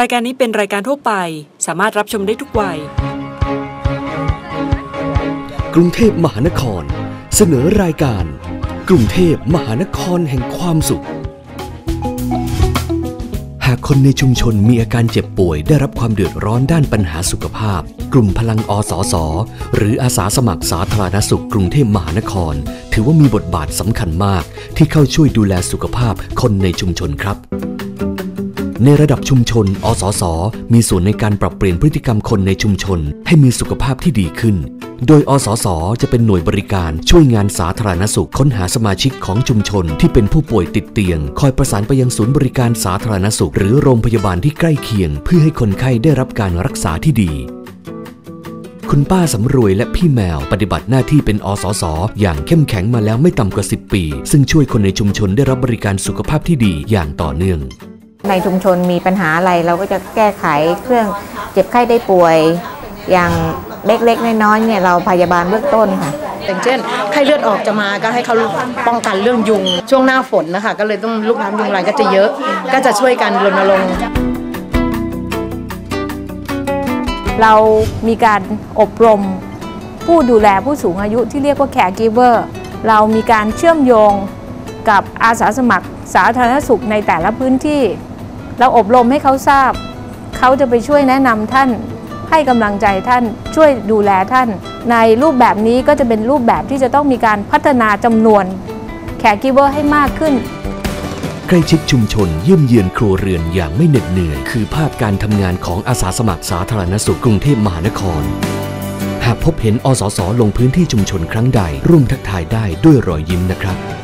รายการนี้เป็นรายการทั่วไป สามารถรับชมได้ทุกวัย กรุงเทพมหานคร เสนอรายการ กรุงเทพมหานครแห่งความสุข หากคนในชุมชนมีอาการเจ็บป่วยได้รับความเดือดร้อนด้านปัญหาสุขภาพ กลุ่มพลังอสส หรืออาสาสมัครสาธารณสุขกรุงเทพมหานคร ถือว่ามีบทบาทสำคัญมากที่เข้าช่วยดูแลสุขภาพคนในชุมชนครับ ในระดับชุมชน อสส มีส่วนในการปรับเปลี่ยนพฤติกรรมคนในชุมชน ให้มีสุขภาพที่ดีขึ้น โดย อสส จะเป็นหน่วยบริการช่วยงานสาธารณสุขค้นหาสมาชิกของชุมชนที่เป็นผู้ป่วยติดเตียง คอยประสานไปยังศูนย์บริการสาธารณสุข หรือโรงพยาบาลที่ใกล้เคียง เพื่อให้คนไข้ได้รับการรักษาที่ดีคุณป้าสำรวยและพี่แมวปฏิบัติหน้าที่เป็นอสสอย่างเข้มแข็งมาแล้วไม่ต่ำกว่า 10 ปี ซึ่งช่วยคนในชุมชนได้รับบริการสุขภาพที่ดีอย่างต่อเนื่อง ในชุมชนมีปัญหาอะไรเราก็จะแก้ไขเครื่องเจ็บไข้ได้ป่วยอย่างเล็กๆน้อยๆเนี่ยเราพยาบาลเบื้องต้นค่ะอย่างเช่นไข้เลือดออกจะมาก็ให้เขาป้องกันเรื่องยุง ช่วงหน้าฝนนะคะ ก็เลยต้องลูกน้ำยุงลายก็จะเยอะ ก็จะช่วยกันรณรงค์เรามีการอบรมผู้ดูแลผู้สูงอายุที่เรียกว่า caregiver เรามีการเชื่อมโยงกับอาสาสมัครสาธารณสุขในแต่ละพื้นที่ เราอบรมให้เขาทราบ เขาจะไปช่วยแนะนำท่าน ให้กำลังใจท่านช่วยดูแลท่าน ในรูปแบบนี้ก็จะเป็นรูปแบบที่จะต้องมีการพัฒนาจำนวน caregiver ให้มากขึ้นใกล้ชิดชุมชนเยี่ยมเยือนครัวเรือนอย่างไม่เหน็ดเหนื่อย คือภาพการทำงานของอาสาสมัครสาธารณสุขกรุงเทพมหานคร หากพบเห็นอสสลงพื้นที่ชุมชนครั้งใด ร่วมทักทายได้ด้วยรอยยิ้มนะครับ